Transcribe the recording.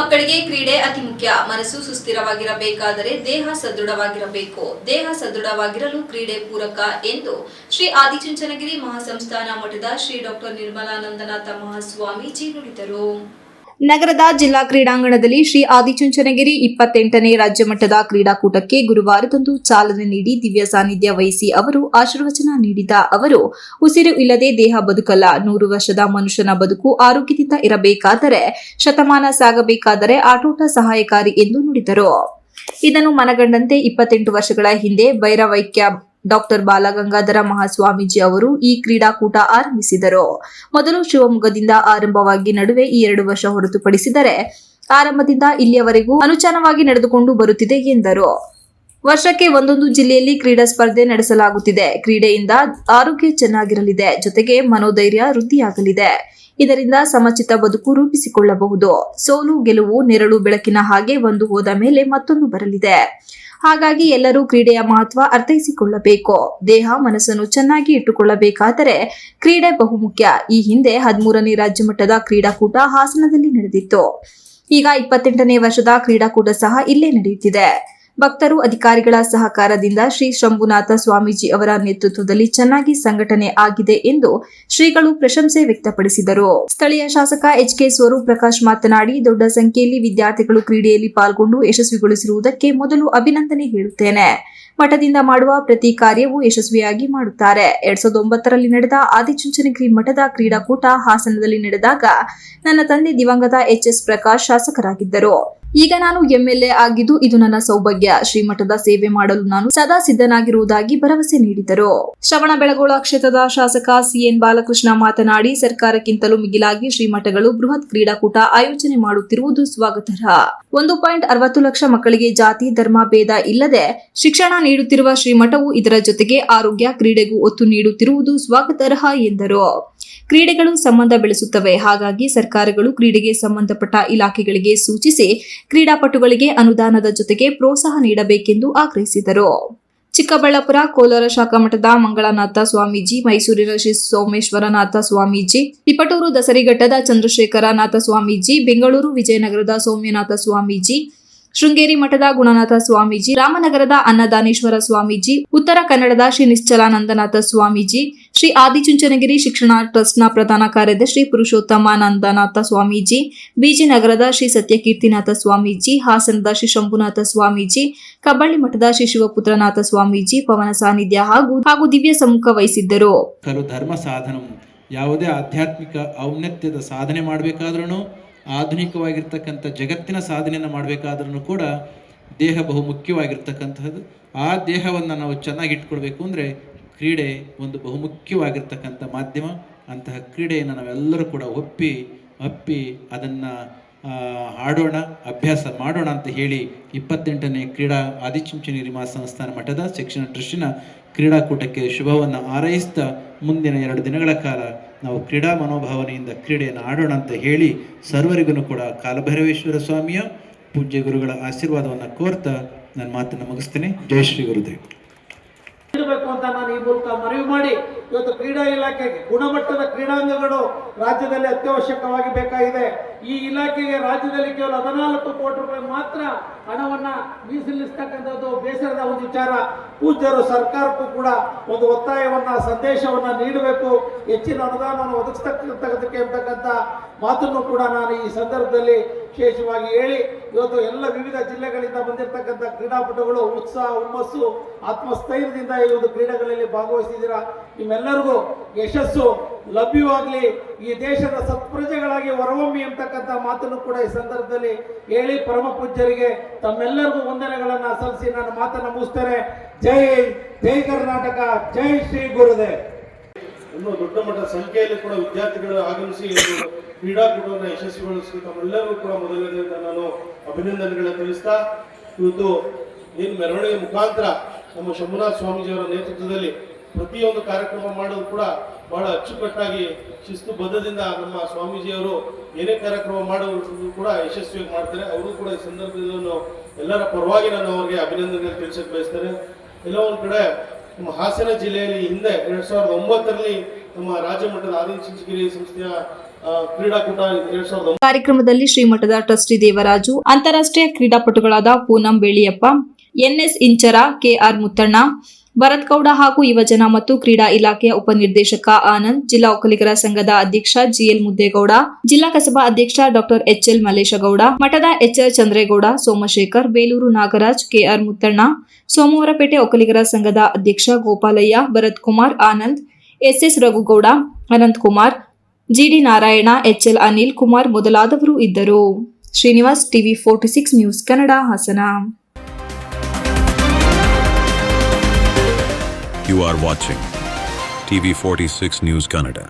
ಮಕ್ಕಳಿಗೆ ಕ್ರೀಡೆ ಅತಿ ಮುಖ್ಯ. ಮನಸ್ಸು ಸುಸ್ಥಿರವಾಗಿರಬೇಕಾದರೆ ದೇಹ ಸದೃಢವಾಗಿರಬೇಕು. ದೇಹ ಸದೃಢವಾಗಿರಲು ಕ್ರೀಡೆ ಪೂರಕ ಎಂದು ಶ್ರೀ ಆದಿಚುಂಚನಗಿರಿ ಮಹಾಸಂಸ್ಥಾನ ಮಠದ ಶ್ರೀ ಡಾಕ್ಟರ್ ನಿರ್ಮಲಾನಂದನಾಥ ಮಹಾಸ್ವಾಮೀಜಿ ನುಡಿದರು. ನಗರದ ಜಿಲ್ಲಾ ಕ್ರೀಡಾಂಗಣದಲ್ಲಿ ಶ್ರೀ ಆದಿಚುಂಚನಗಿರಿ ಇಪ್ಪತ್ತೆಂಟನೇ ರಾಜ್ಯ ಮಟ್ಟದ ಕ್ರೀಡಾಕೂಟಕ್ಕೆ ಗುರುವಾರದಂದು ಚಾಲನೆ ನೀಡಿ ದಿವ್ಯ ಸಾನ್ನಿಧ್ಯ ವಹಿಸಿ ಅವರು ಆಶೀರ್ವಚನ ನೀಡಿದ ಅವರು, ಉಸಿರು ಇಲ್ಲದೆ ದೇಹ ಬದುಕಲ್ಲ. ನೂರು ವರ್ಷದ ಮನುಷ್ಯನ ಬದುಕು ಆರೋಗ್ಯದಿಂದ ಇರಬೇಕಾದರೆ, ಶತಮಾನ ಸಾಗಬೇಕಾದರೆ ಆಟೋಟ ಸಹಾಯಕಾರಿ ಎಂದು ನುಡಿದರು. ಇದನ್ನು ಮನಗಂಡಂತೆ ಇಪ್ಪತ್ತೆಂಟು ವರ್ಷಗಳ ಹಿಂದೆ ಭೈರವೈಕ್ಯ ಡಾಕ್ಟರ್ ಬಾಲಗಂಗಾಧರ ಮಹಾಸ್ವಾಮೀಜಿ ಅವರು ಈ ಕ್ರೀಡಾಕೂಟ ಆರಂಭಿಸಿದರು. ಮೊದಲು ಶಿವಮೊಗ್ಗದಿಂದ ಆರಂಭವಾಗಿ ನಡುವೆ ಈ ಎರಡು ವರ್ಷ ಹೊರತುಪಡಿಸಿದರೆ ಆರಂಭದಿಂದ ಇಲ್ಲಿಯವರೆಗೂ ಅನುಚಾನವಾಗಿ ನಡೆದುಕೊಂಡು ಬರುತ್ತಿದೆ ಎಂದರು. ವರ್ಷಕ್ಕೆ ಒಂದೊಂದು ಜಿಲ್ಲೆಯಲ್ಲಿ ಕ್ರೀಡಾ ಸ್ಪರ್ಧೆ ನಡೆಸಲಾಗುತ್ತಿದೆ. ಕ್ರೀಡೆಯಿಂದ ಆರೋಗ್ಯ ಚೆನ್ನಾಗಿರಲಿದೆ. ಜೊತೆಗೆ ಮನೋಧೈರ್ಯ ವೃದ್ಧಿಯಾಗಲಿದೆ. ಇದರಿಂದ ಸಮಚಿತ ಬದುಕು ರೂಪಿಸಿಕೊಳ್ಳಬಹುದು. ಸೋಲು, ಗೆಲುವು, ನೆರಳು, ಬೆಳಕಿನ ಹಾಗೆ ಒಂದು ಹೋದ ಮೇಲೆ ಮತ್ತೊಂದು ಬರಲಿದೆ. ಹಾಗಾಗಿ ಎಲ್ಲರೂ ಕ್ರೀಡೆಯ ಮಹತ್ವ ಅರ್ಥೈಸಿಕೊಳ್ಳಬೇಕು. ದೇಹ, ಮನಸ್ಸನ್ನು ಚೆನ್ನಾಗಿ ಇಟ್ಟುಕೊಳ್ಳಬೇಕಾದರೆ ಕ್ರೀಡೆ ಬಹುಮುಖ್ಯ. ಈ ಹಿಂದೆ ಹದಿಮೂರನೇ ರಾಜ್ಯ ಮಟ್ಟದ ಕ್ರೀಡಾಕೂಟ ಹಾಸನದಲ್ಲಿ ನಡೆದಿತ್ತು. ಈಗ ಇಪ್ಪತ್ತೆಂಟನೇ ವರ್ಷದ ಕ್ರೀಡಾಕೂಟ ಸಹ ಇಲ್ಲೇ ನಡೆಯುತ್ತಿದೆ. ಭಕ್ತರು ಅಧಿಕಾರಿಗಳ ಸಹಕಾರದಿಂದ ಶ್ರೀ ಶಂಭುನಾಥ ಸ್ವಾಮೀಜಿ ಅವರ ನೇತೃತ್ವದಲ್ಲಿ ಚೆನ್ನಾಗಿ ಸಂಘಟನೆ ಆಗಿದೆ ಎಂದು ಶ್ರೀಗಳು ಪ್ರಶಂಸೆ ವ್ಯಕ್ತಪಡಿಸಿದರು. ಸ್ಥಳೀಯ ಶಾಸಕ ಎಚ್ ಕೆ ಸ್ವರೂಪ್ ಪ್ರಕಾಶ್ ಮಾತನಾಡಿ, ದೊಡ್ಡ ಸಂಖ್ಯೆಯಲ್ಲಿ ವಿದ್ಯಾರ್ಥಿಗಳು ಕ್ರೀಡೆಯಲ್ಲಿ ಪಾಲ್ಗೊಂಡು ಯಶಸ್ವಿಗೊಳಿಸಿರುವುದಕ್ಕೆ ಮೊದಲು ಅಭಿನಂದನೆ ಹೇಳುತ್ತೇನೆ. ಮಠದಿಂದ ಮಾಡುವ ಪ್ರತಿ ಕಾರ್ಯವೂ ಯಶಸ್ವಿಯಾಗಿ ಮಾಡುತ್ತಾರೆ. ಎರಡ್ ಸಾವಿರದ ಒಂಬತ್ತರಲ್ಲಿ ನಡೆದ ಆದಿಚುಂಚನಗಿರಿ ಮಠದ ಕ್ರೀಡಾಕೂಟ ಹಾಸನದಲ್ಲಿ ನಡೆದಾಗ ನನ್ನ ತಂದೆ ದಿವಂಗತ ಎಚ್ ಎಸ್ ಪ್ರಕಾಶ್ ಶಾಸಕರಾಗಿದ್ದರು. ಈಗ ನಾನು ಎಂಎಲ್ಎ ಆಗಿದ್ದು ಇದು ನನ್ನ ಸೌಭಾಗ್ಯ. ಶ್ರೀಮಠದ ಸೇವೆ ಮಾಡಲು ನಾನು ಸದಾ ಸಿದ್ಧನಾಗಿರುವುದಾಗಿ ಭರವಸೆ ನೀಡಿದರು. ಶ್ರವಣ ಬೆಳಗೋಳ ಕ್ಷೇತ್ರದ ಶಾಸಕ ಸಿಎನ್ ಬಾಲಕೃಷ್ಣ ಮಾತನಾಡಿ, ಸರ್ಕಾರಕ್ಕಿಂತಲೂ ಮಿಗಿಲಾಗಿ ಶ್ರೀಮಠಗಳು ಬೃಹತ್ ಕ್ರೀಡಾಕೂಟ ಆಯೋಜನೆ ಮಾಡುತ್ತಿರುವುದು ಸ್ವಾಗತಾರ್ಹ. ಒಂದು ಪಾಯಿಂಟ್ ಅರವತ್ತು ಲಕ್ಷ ಮಕ್ಕಳಿಗೆ ಜಾತಿ, ಧರ್ಮ, ಭೇದ ಇಲ್ಲದೆ ಶಿಕ್ಷಣ ನೀಡುತ್ತಿರುವ ಶ್ರೀಮಠವು ಇದರ ಜೊತೆಗೆ ಆರೋಗ್ಯ, ಕ್ರೀಡೆಗೂ ಒತ್ತು ನೀಡುತ್ತಿರುವುದು ಸ್ವಾಗತಾರ್ಹ ಎಂದರು. ಕ್ರೀಡೆಗಳು ಸಂಬಂಧ ಬೆಳೆಸುತ್ತವೆ. ಹಾಗಾಗಿ ಸರ್ಕಾರಗಳು ಕ್ರೀಡೆಗೆ ಸಂಬಂಧಪಟ್ಟ ಇಲಾಖೆಗಳಿಗೆ ಸೂಚಿಸಿ ಕ್ರೀಡಾಪಟುಗಳಿಗೆ ಅನುದಾನದ ಜೊತೆಗೆ ಪ್ರೋತ್ಸಾಹ ನೀಡಬೇಕೆಂದು ಆಗ್ರಹಿಸಿದರು. ಚಿಕ್ಕಬಳ್ಳಾಪುರ ಕೋಲಾರ ಶಾಖಾ ಮಠದ ಮಂಗಳನಾಥ ಸ್ವಾಮೀಜಿ, ಮೈಸೂರಿನ ಶ್ರೀ ಸೋಮೇಶ್ವರನಾಥ ಸ್ವಾಮೀಜಿ, ತಿಪಟೂರು ದಸರಿಘಟ್ಟದ ಚಂದ್ರಶೇಖರನಾಥ ಸ್ವಾಮೀಜಿ, ಬೆಂಗಳೂರು ವಿಜಯನಗರದ ಸೌಮ್ಯನಾಥ ಸ್ವಾಮೀಜಿ, ಶೃಂಗೇರಿ ಮಠದ ಗುಣನಾಥ ಸ್ವಾಮೀಜಿ, ರಾಮನಗರದ ಅನ್ನದಾನೇಶ್ವರ ಸ್ವಾಮೀಜಿ, ಉತ್ತರ ಕನ್ನಡದ ಶ್ರೀ ನಿಶ್ಚಲಾನಂದನಾಥ ಸ್ವಾಮೀಜಿ ಶ್ರೀ ಆದಿಚುಂಚನಗಿರಿ ಶಿಕ್ಷಣ ಟ್ರಸ್ಟ್ನ ಪ್ರಧಾನ ಕಾರ್ಯದರ್ಶಿ ಪುರುಷೋತ್ತಮಾನಂದನಾಥ ಸ್ವಾಮೀಜಿ ಬಿಜಿನಗರದ ಶ್ರೀ ಸತ್ಯಕೀರ್ತಿನಾಥ ಸ್ವಾಮೀಜಿ, ಹಾಸನದ ಶ್ರೀ ಶಂಭುನಾಥ ಸ್ವಾಮೀಜಿ, ಕಬ್ಬಳ್ಳಿ ಮಠದ ಶ್ರೀ ಶಿವಪುತ್ರನಾಥ ಸ್ವಾಮೀಜಿ, ಪವನ ಸಾನ್ನಿಧ್ಯ ಹಾಗೂ ಹಾಗೂ ದಿವ್ಯ ಸಮ್ಮುಖ ವಹಿಸಿದ್ದರು. ಧರ್ಮ ಸಾಧನ. ಯಾವುದೇ ಆಧ್ಯಾತ್ಮಿಕ ಔನ್ನತ್ಯದ ಸಾಧನೆ ಮಾಡಬೇಕಾದ್ರೂ ಆಧುನಿಕವಾಗಿರ್ತಕ್ಕಂಥ ಜಗತ್ತಿನ ಸಾಧನೆಯನ್ನು ಮಾಡಬೇಕಾದ್ರೂ ಕೂಡ ದೇಹ ಬಹು ಮುಖ್ಯವಾಗಿರ್ತಕ್ಕಂಥದ್ದು ಆ ದೇಹವನ್ನು ನಾವು ಚೆನ್ನಾಗಿ ಇಟ್ಕೊಳ್ಬೇಕು ಅಂದರೆ ಕ್ರೀಡೆ ಒಂದು ಬಹುಮುಖ್ಯವಾಗಿರ್ತಕ್ಕಂಥ ಮಾಧ್ಯಮ. ಅಂತಹ ಕ್ರೀಡೆಯನ್ನು ನಾವೆಲ್ಲರೂ ಕೂಡ ಒಪ್ಪಿ, ಅಪ್ಪಿ ಅದನ್ನು ಆಡೋಣ, ಅಭ್ಯಾಸ ಮಾಡೋಣ ಅಂತ ಹೇಳಿ ಇಪ್ಪತ್ತೆಂಟನೇ ಕ್ರೀಡಾ ಆದಿಚುಂಚನಗಿರಿ ಸಂಸ್ಥಾನ ಮಠದ ಶಿಕ್ಷಣ ಟ್ರಸ್ಟಿನ ಕ್ರೀಡಾಕೂಟಕ್ಕೆ ಶುಭವನ್ನು ಹಾರೈಸ್ತಾ ಮುಂದಿನ ಎರಡು ದಿನಗಳ ಕಾಲ ನಾವು ಕ್ರೀಡಾ ಮನೋಭಾವನೆಯಿಂದ ಕ್ರೀಡೆಯನ್ನು ಆಡೋಣ ಅಂತ ಹೇಳಿ ಸರ್ವರಿಗೂ ಕೂಡ ಕಾಲಭೈರವೇಶ್ವರ ಸ್ವಾಮಿಯ ಪೂಜ್ಯ ಗುರುಗಳ ಆಶೀರ್ವಾದವನ್ನು ಕೋರ್ತಾ ನನ್ನ ಮಾತನ್ನು ಮುಗಿಸ್ತೇನೆ. ಜೈ ಶ್ರೀ ಗುರುದೇವ್. ನೀಡಬೇಕು ಅಂತ ನಾನು ಈ ಮೂಲಕ ಮನವಿ ಮಾಡಿ ಇವತ್ತು ಕ್ರೀಡಾ ಇಲಾಖೆಗೆ ಗುಣಮಟ್ಟದ ಕ್ರೀಡಾಂಗಗಳು ರಾಜ್ಯದಲ್ಲಿ ಅತ್ಯವಶ್ಯಕವಾಗಿ ಬೇಕಾಗಿದೆ. ಈ ಇಲಾಖೆಗೆ ರಾಜ್ಯದಲ್ಲಿ ಕೇವಲ ಹದಿನಾಲ್ಕು ಕೋಟಿ ರೂಪಾಯಿ ಮಾತ್ರ ಹಣವನ್ನ ಮೀಸಲಿಸ್ತಕ್ಕಂಥದ್ದು ಬೇಸರದ ಒಂದು ವಿಚಾರ. ಪೂಜ್ಯರು ಸರ್ಕಾರಕ್ಕೂ ಕೂಡ ಒಂದು ಒತ್ತಾಯವನ್ನ, ಸಂದೇಶವನ್ನ ನೀಡಬೇಕು. ಹೆಚ್ಚಿನ ಅನುದಾನವನ್ನು ಒದಗಿಸ್ತಕ್ಕಂಥದಕ್ಕೆ ಅಂತಕ್ಕಂಥ ಮಾತನ್ನು ಕೂಡ ನಾನು ಈ ಸಂದರ್ಭದಲ್ಲಿ ವಿಶೇಷವಾಗಿ ಹೇಳಿ, ಇವತ್ತು ಎಲ್ಲ ವಿವಿಧ ಜಿಲ್ಲೆಗಳಿಂದ ಬಂದಿರತಕ್ಕಂಥ ಕ್ರೀಡಾಪಟುಗಳು ಉತ್ಸಾಹ, ಹುಮ್ಮಸ್ಸು, ಆತ್ಮಸ್ಥೈರ್ಯದಿಂದ ಈ ಒಂದು ಕ್ರೀಡೆಗಳಲ್ಲಿ ಭಾಗವಹಿಸಿದ್ದೀರಾ? ನಿಮ್ಮೆಲ್ಲರಿಗೂ ಯಶಸ್ಸು ಲಭ್ಯವಾಗಲಿ. ಈ ದೇಶದ ಸತ್ಪ್ರಜೆಗಳಾಗಿ ಹೊರಹೊಮ್ಮಿ ಅಂತಕ್ಕಂಥ ಮಾತನ್ನು ಕೂಡ ಈ ಸಂದರ್ಭದಲ್ಲಿ ಹೇಳಿ, ಪರಮ ಪೂಜ್ಯರಿಗೆ ತಮ್ಮೆಲ್ಲರಿಗೂ ವಂದನೆಗಳನ್ನು ಸಲ್ಲಿಸಿ ನನ್ನ ಮಾತನ್ನು ಮುಗಿಸ್ತೇನೆ. ಜೈ ಜೈ ಕರ್ನಾಟಕ, ಜೈ ಶ್ರೀ ಗುರುದೇವ್. ಇನ್ನೂ ದೊಡ್ಡ ಮಟ್ಟದ ಸಂಖ್ಯೆಯಲ್ಲಿ ಕೂಡ ವಿದ್ಯಾರ್ಥಿಗಳು ಆಗಮಿಸಿ ಕ್ರೀಡಾಕೂಟವನ್ನು ಯಶಸ್ವಿಗೊಳಿಸಿ ತಮ್ಮೆಲ್ಲರೂ ಕೂಡ ಮೊದಲನೇ ನಾನು ಅಭಿನಂದನೆಗಳನ್ನು ತಿಳಿಸ್ತಾ, ಇವತ್ತು ಏನು ಮೆರವಣಿಗೆ ಮುಖಾಂತರ ನಮ್ಮ ಶಂಭುನಾಥ ಸ್ವಾಮೀಜಿಯವರ ನೇತೃತ್ವದಲ್ಲಿ ಪ್ರತಿಯೊಂದು ಕಾರ್ಯಕ್ರಮ ಮಾಡೋದು ಕೂಡ ಬಹಳ ಅಚ್ಚುಕಟ್ಟಾಗಿ ಶಿಸ್ತುಬದ್ಧದಿಂದ ನಮ್ಮ ಸ್ವಾಮೀಜಿಯವರು ಏನೇ ಕಾರ್ಯಕ್ರಮ ಮಾಡೋದು ಕೂಡ ಯಶಸ್ವಿಯಾಗಿ ಮಾಡ್ತಾರೆ. ಅವರು ಕೂಡ ಈ ಸಂದರ್ಭದಲ್ಲಿ ಎಲ್ಲರ ಪರವಾಗಿ ನಾನು ಅವರಿಗೆ ಅಭಿನಂದನೆ ತಿಳಿಸಕ್ಕೆ ಬಯಸ್ತೇನೆ. ಎಲ್ಲೋ ಒಂದು ಕಡೆ ನಮ್ಮ ಹಾಸನ ಜಿಲ್ಲೆಯಲ್ಲಿ ಹಿಂದೆ ಎರಡ್ ಸಾವಿರದ ಒಂಬತ್ತರಲ್ಲಿ ನಮ್ಮ ರಾಜ್ಯ ಮಟ್ಟದ ಆದಿಚುಂಚಗಿರಿ ಸಂಸ್ಥೆಯ ಕಾರ್ಯಕ್ರಮದಲ್ಲಿ ಶ್ರೀಮಠದ ಟ್ರಸ್ಟಿ ದೇವರಾಜು, ಅಂತಾರಾಷ್ಟ್ರೀಯ ಕ್ರೀಡಾಪಟುಗಳಾದ ಪೂನಂ ಬೇಳಿಯಪ್ಪ, ಎನ್ಎಸ್ ಇಂಚರ ಕೆಆರ್ ಮುತ್ತಣ್ಣ, ಭರತ್ಗೌಡ ಹಾಗೂ ಯುವಜನ ಮತ್ತು ಕ್ರೀಡಾ ಇಲಾಖೆಯ ಉಪನಿರ್ದೇಶಕ ಆನಂದ್, ಜಿಲ್ಲಾ ಒಕ್ಕಲಿಗರ ಸಂಘದ ಅಧ್ಯಕ್ಷ ಜಿಎಲ್ ಮುದ್ದೇಗೌಡ, ಜಿಲ್ಲಾ ಕಸಬಾ ಅಧ್ಯಕ್ಷ ಡಾಕ್ಟರ್ ಎಚ್ಎಲ್ ಮಲ್ಲೇಶಗೌಡ, ಮಠದ ಎಚ್ಎಲ್ ಚಂದ್ರೇಗೌಡ, ಸೋಮಶೇಖರ್, ಬೇಲೂರು ನಾಗರಾಜ್, ಕೆಆರ್ ಮುತ್ತಣ್ಣ, ಸೋಮವಾರಪೇಟೆ ಒಕ್ಕಲಿಗರ ಸಂಘದ ಅಧ್ಯಕ್ಷ Gopalaiah Bharath Kumar Anand, SS Raghugowda Ananth Kumar GD Narayana, HL Anil Kumar ಮೊದಲಾದವರು ಇದ್ದರು Srinivas TV forty six news Kannada Hassan You are watching TV46 News Kannada.